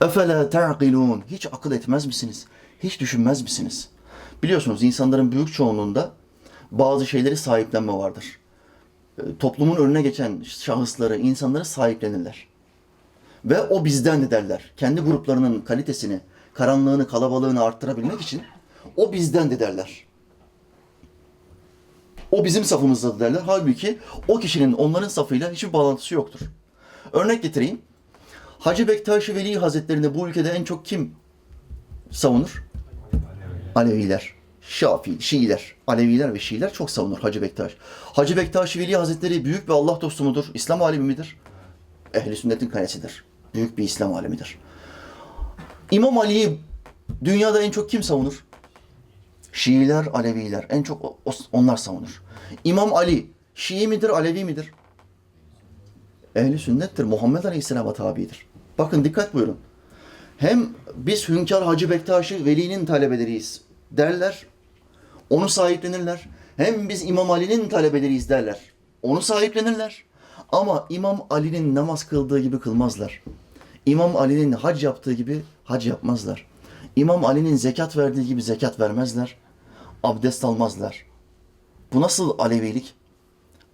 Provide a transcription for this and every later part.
Efela ta'qilun. Hiç akıl etmez misiniz? Hiç düşünmez misiniz? Biliyorsunuz insanların büyük çoğunluğunda bazı şeyleri sahiplenme vardır. E, Toplumun önüne geçen şahısları, insanları sahiplenirler. Ve o bizden derler. Kendi gruplarının kalitesini, karanlığını, kalabalığını arttırabilmek için o bizden derler. O bizim safımızda derler. Halbuki o kişinin onların safıyla hiçbir bağlantısı yoktur. Örnek getireyim. Hacı Bektaş Veli Hazretlerini bu ülkede en çok kim savunur? Aleviler, Şafii, Şiiler, Aleviler ve Şiiler çok savunur Hacı Bektaş. Hacı Bektaş Veli Hazretleri büyük bir Allah dostu mudur? İslam alemi midir? Ehli sünnetin kalesidir. Büyük bir İslam alemidir. İmam Ali'yi dünyada en çok kim savunur? Şiiler, Aleviler. En çok onlar savunur. İmam Ali Şii midir, Alevi midir? Ehli sünnettir. Muhammed Aleyhisselam'a tabidir. Bakın dikkat buyurun. Hem biz Hünkar Hacı Bektaş'ı velinin talebeleriyiz derler. Onu sahiplenirler. Hem biz İmam Ali'nin talebeleriyiz derler. Onu sahiplenirler. Ama İmam Ali'nin namaz kıldığı gibi kılmazlar. İmam Ali'nin hac yaptığı gibi hac yapmazlar. İmam Ali'nin zekat verdiği gibi zekat vermezler. Abdest almazlar. Bu nasıl Alevilik?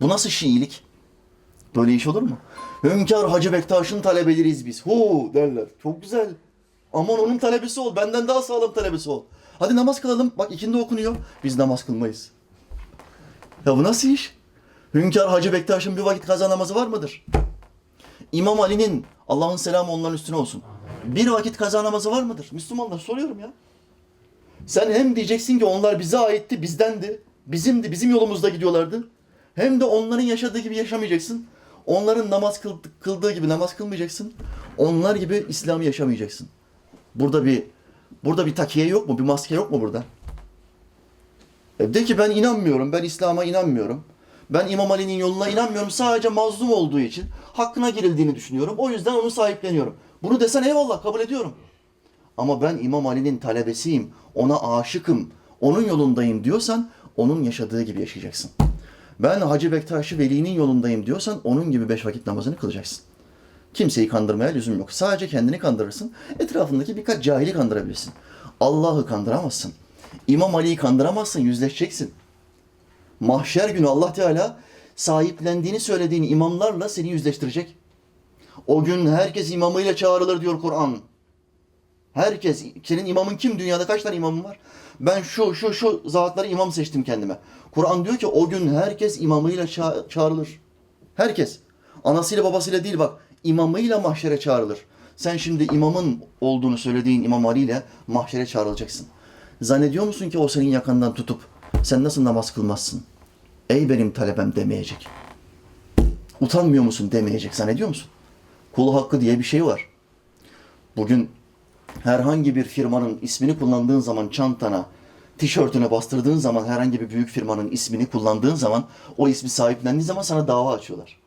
Bu nasıl Şiilik? Böyle iş olur mu? Hünkar Hacı Bektaş'ın talebeleriyiz biz. Hu derler. Çok güzel. Aman onun talebesi ol. Benden daha sağlam talebesi ol. Hadi namaz kılalım. Bak ikindi okunuyor. Biz namaz kılmayız. Ya bu nasıl iş? Hünkar Hacı Bektaş'ın bir vakit kaza namazı var mıdır? İmam Ali'nin Allah'ın selamı onların üstüne olsun. Bir vakit kaza namazı var mıdır? Müslümanlar soruyorum ya. Sen hem diyeceksin ki onlar bize aitti, bizdendi. Bizimdi, bizim yolumuzda gidiyorlardı. Hem de onların yaşadığı gibi yaşamayacaksın. Onların namaz kıldı- kıldığı gibi namaz kılmayacaksın. Onlar gibi İslam'ı yaşamayacaksın. Burada bir burada bir takiye yok mu? Bir maske yok mu burada? E de ki ben inanmıyorum. Ben İslam'a inanmıyorum. Ben İmam Ali'nin yoluna inanmıyorum. Sadece mazlum olduğu için hakkına girildiğini düşünüyorum. O yüzden onu sahipleniyorum. Bunu desen eyvallah kabul ediyorum. Ama ben İmam Ali'nin talebesiyim, ona aşıkım, onun yolundayım diyorsan onun yaşadığı gibi yaşayacaksın. Ben Hacı Bektaş'ı Veli'nin yolundayım diyorsan onun gibi beş vakit namazını kılacaksın. Kimseyi kandırmaya lüzum yok. Sadece kendini kandırırsın. Etrafındaki birkaç cahili kandırabilirsin. Allah'ı kandıramazsın. İmam Ali'yi kandıramazsın. Yüzleşeceksin. Mahşer günü Allah Teala sahiplendiğini söylediğin imamlarla seni yüzleştirecek. O gün herkes imamıyla çağrılır diyor Kur'an. Herkes, senin imamın kim? Dünyada kaç tane imamın var? Ben şu, şu, şu zatları imam seçtim kendime. Kur'an diyor ki o gün herkes imamıyla ça- çağrılır. Herkes. Anasıyla babasıyla değil bak. imamıyla mahşere çağrılır. Sen şimdi imamın olduğunu söylediğin İmam Ali ile mahşere çağrılacaksın. Zannediyor musun ki o senin yakandan tutup sen nasıl namaz kılmazsın? Ey benim talebem demeyecek. Utanmıyor musun demeyecek. Zannediyor musun? Kul hakkı diye bir şey var. Bugün herhangi bir firmanın ismini kullandığın zaman çantana, tişörtüne bastırdığın zaman herhangi bir büyük firmanın ismini kullandığın zaman o ismi sahiplendiğin zaman sana dava açıyorlar.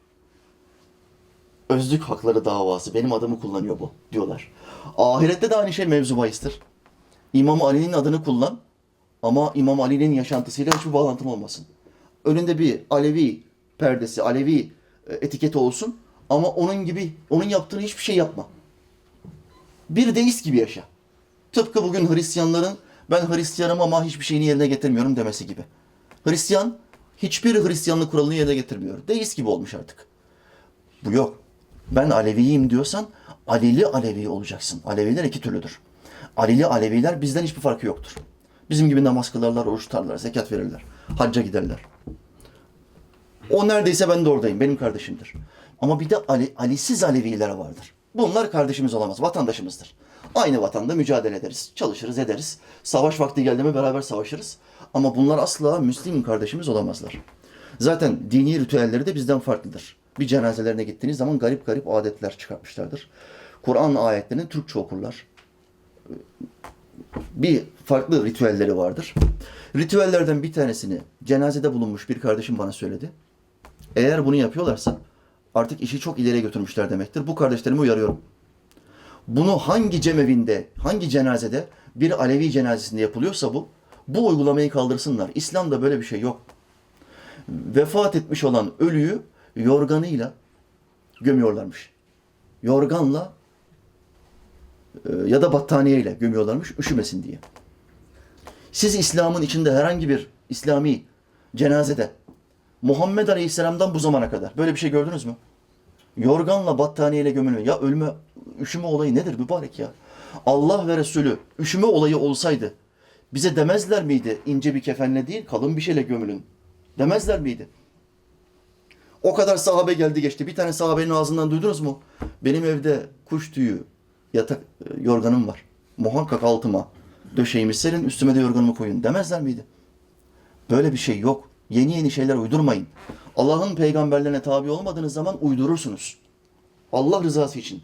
Özlük hakları davası. Benim adımı kullanıyor bu diyorlar. Ahirette de aynı şey mevzu bahistir. İmam Ali'nin adını kullan ama İmam Ali'nin yaşantısıyla hiçbir bağlantın olmasın. Önünde bir Alevi perdesi, Alevi e, etiketi olsun ama onun gibi, onun yaptığını hiçbir şey yapma. Bir deist gibi yaşa. Tıpkı bugün Hristiyanların ben Hristiyanım ama hiçbir şeyini yerine getirmiyorum demesi gibi. Hristiyan hiçbir Hristiyanlık kuralını yerine getirmiyor. Deist gibi olmuş artık. Bu yok. Ben Aleviyim diyorsan Alili Alevi olacaksın. Aleviler iki türlüdür. Alili Aleviler bizden hiçbir farkı yoktur. Bizim gibi namaz kılarlar, oruç tutarlar, zekat verirler, hacca giderler. O neredeyse ben de oradayım, benim kardeşimdir. Ama bir de Ali, Alisiz Aleviler vardır. Bunlar kardeşimiz olamaz, vatandaşımızdır. Aynı vatanda mücadele ederiz, çalışırız, ederiz. Savaş vakti geldi mi beraber savaşırız. Ama bunlar asla Müslim kardeşimiz olamazlar. Zaten dini ritüelleri de bizden farklıdır. Bir cenazelerine gittiğiniz zaman garip garip adetler çıkartmışlardır. Kur'an ayetlerini Türkçe okurlar. Bir farklı ritüelleri vardır. Ritüellerden bir tanesini cenazede bulunmuş bir kardeşim bana söyledi. Eğer bunu yapıyorlarsa artık işi çok ileriye götürmüşler demektir. Bu kardeşlerimi uyarıyorum. Bunu hangi cemevinde, hangi cenazede bir Alevi cenazesinde yapılıyorsa bu, bu uygulamayı kaldırsınlar. İslam'da böyle bir şey yok. Vefat etmiş olan ölüyü yorganıyla gömüyorlarmış. Yorganla e, ya da battaniyeyle gömüyorlarmış üşümesin diye. Siz İslam'ın içinde herhangi bir İslami cenazede Muhammed Aleyhisselam'dan bu zamana kadar böyle bir şey gördünüz mü? Yorganla battaniyeyle gömülüyor. Ya ölme, üşüme olayı nedir mübarek ya? Allah ve Resulü üşüme olayı olsaydı bize demezler miydi ince bir kefenle değil kalın bir şeyle gömülün? Demezler miydi? O kadar sahabe geldi geçti. Bir tane sahabenin ağzından duydunuz mu? Benim evde kuş tüyü, yatak e, yorganım var. Muhakkak altıma döşeğimi serin, üstüme de yorganımı koyun demezler miydi? Böyle bir şey yok. Yeni yeni şeyler uydurmayın. Allah'ın peygamberlerine tabi olmadığınız zaman uydurursunuz. Allah rızası için.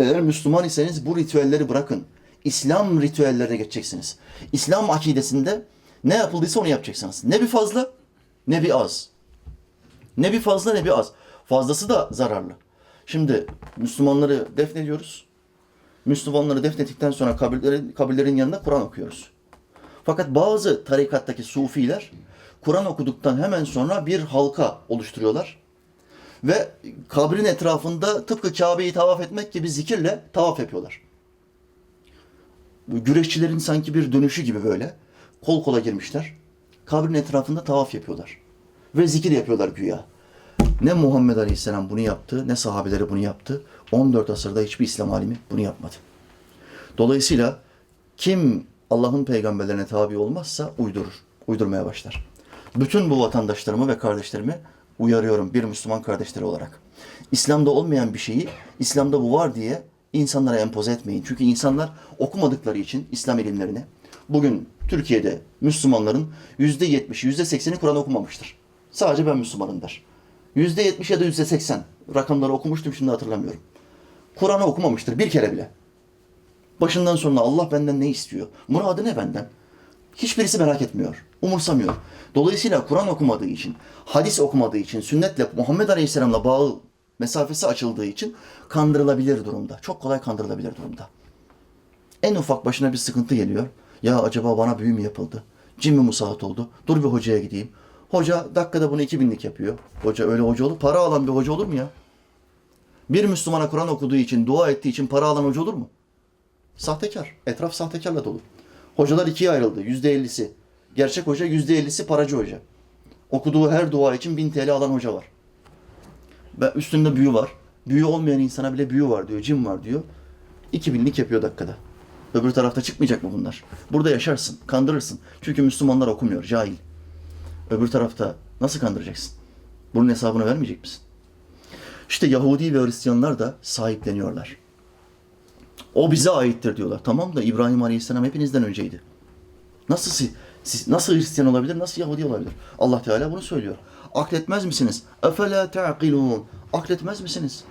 Eğer Müslüman iseniz bu ritüelleri bırakın. İslam ritüellerine geçeceksiniz. İslam akidesinde ne yapıldıysa onu yapacaksınız. Ne bir fazla ne bir az. Ne bir fazla ne bir az. Fazlası da zararlı. Şimdi Müslümanları defnediyoruz. Müslümanları defnettikten sonra kabirlerin, kabirlerin yanında Kur'an okuyoruz. Fakat bazı tarikattaki sufiler Kur'an okuduktan hemen sonra bir halka oluşturuyorlar. Ve kabrin etrafında tıpkı Kabe'yi tavaf etmek gibi zikirle tavaf yapıyorlar. Güreşçilerin sanki bir dönüşü gibi böyle. Kol kola girmişler. Kabrin etrafında tavaf yapıyorlar. Ve zikir yapıyorlar güya. Ne Muhammed Aleyhisselam bunu yaptı, ne sahabeleri bunu yaptı. 14 asırda hiçbir İslam alimi bunu yapmadı. Dolayısıyla kim Allah'ın peygamberlerine tabi olmazsa uydurur, uydurmaya başlar. Bütün bu vatandaşlarımı ve kardeşlerimi uyarıyorum bir Müslüman kardeşleri olarak. İslam'da olmayan bir şeyi İslam'da bu var diye insanlara empoze etmeyin. Çünkü insanlar okumadıkları için İslam ilimlerini bugün Türkiye'de Müslümanların yüzde yetmişi, yüzde sekseni Kur'an okumamıştır. Sadece ben Müslümanım der. Yüzde yetmiş ya da yüzde seksen rakamları okumuştum şimdi hatırlamıyorum. Kur'an'ı okumamıştır bir kere bile. Başından sonuna Allah benden ne istiyor? Muradı ne benden? Hiçbirisi merak etmiyor. Umursamıyor. Dolayısıyla Kur'an okumadığı için, hadis okumadığı için, sünnetle Muhammed Aleyhisselam'la bağı mesafesi açıldığı için kandırılabilir durumda. Çok kolay kandırılabilir durumda. En ufak başına bir sıkıntı geliyor. Ya acaba bana büyü mü yapıldı? Cin mi musallat oldu? Dur bir hocaya gideyim. Hoca dakikada bunu 2000'lik yapıyor. Hoca öyle hoca olur. Para alan bir hoca olur mu ya? Bir Müslümana Kur'an okuduğu için, dua ettiği için para alan hoca olur mu? Sahtekar. Etraf sahtekarla dolu. Hocalar ikiye ayrıldı. Yüzde ellisi gerçek hoca, yüzde ellisi paracı hoca. Okuduğu her dua için 1000 TL alan hoca var. Ve üstünde büyü var. Büyü olmayan insana bile büyü var diyor, cin var diyor. 2000'lik yapıyor dakikada. Öbür tarafta çıkmayacak mı bunlar? Burada yaşarsın, kandırırsın. Çünkü Müslümanlar okumuyor, cahil. Öbür tarafta nasıl kandıracaksın? Bunun hesabını vermeyecek misin? İşte Yahudi ve Hristiyanlar da sahipleniyorlar. O bize aittir diyorlar. Tamam da İbrahim Aleyhisselam hepinizden önceydi. Nasıl siz, siz nasıl Hristiyan olabilir, nasıl Yahudi olabilir? Allah Teala bunu söylüyor. Akletmez misiniz? Efela ta'qilun. Akletmez misiniz?